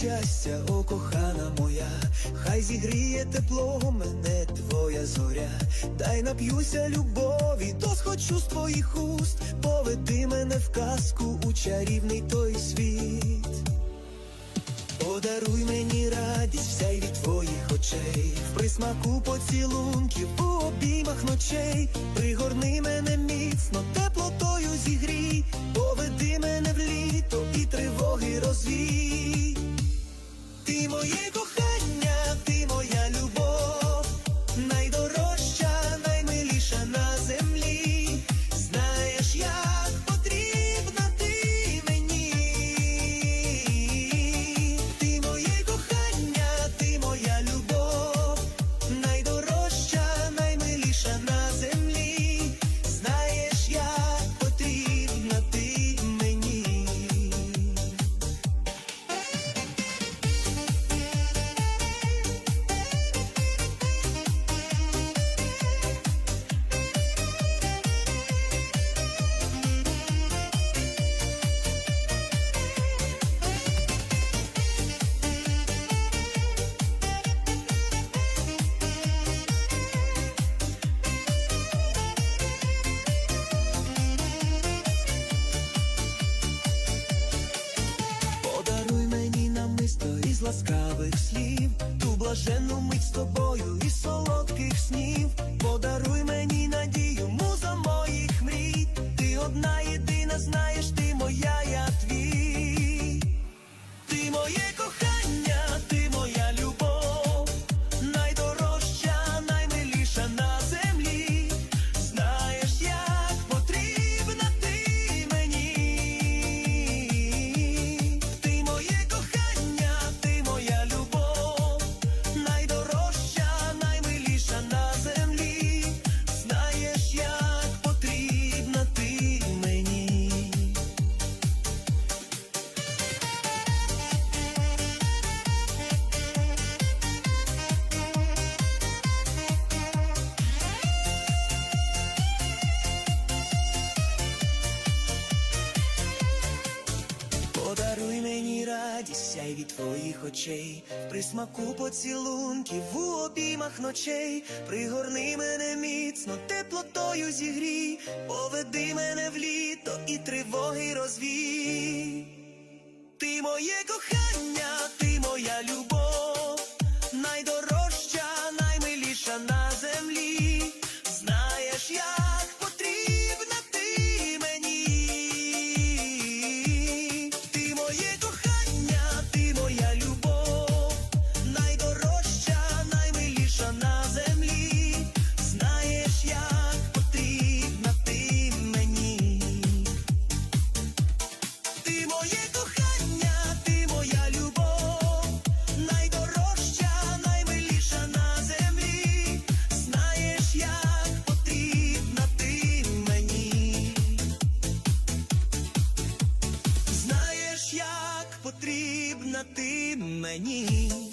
щастя, о кохана моя, хай зігріє тепло мене твоя зоря, дай нап'юся любові, то схочу з твоїх уст, поведи мене в казку у чарівний той світ. Подаруй мені радість, вся й від твоїх очей, в присмаку поцілунків у обіймах ночей, пригорни мене міцно, Ти моє ласкавих слів, ту блаженну мить з тобою і солодких снів. Радість, сяй від твоїх очей, при смаку поцілунків у обіймах ночей, пригорни мене міцно, теплотою зігрій, поведи мене в літо і тривоги розвій. Ти моє кохання, ти мені.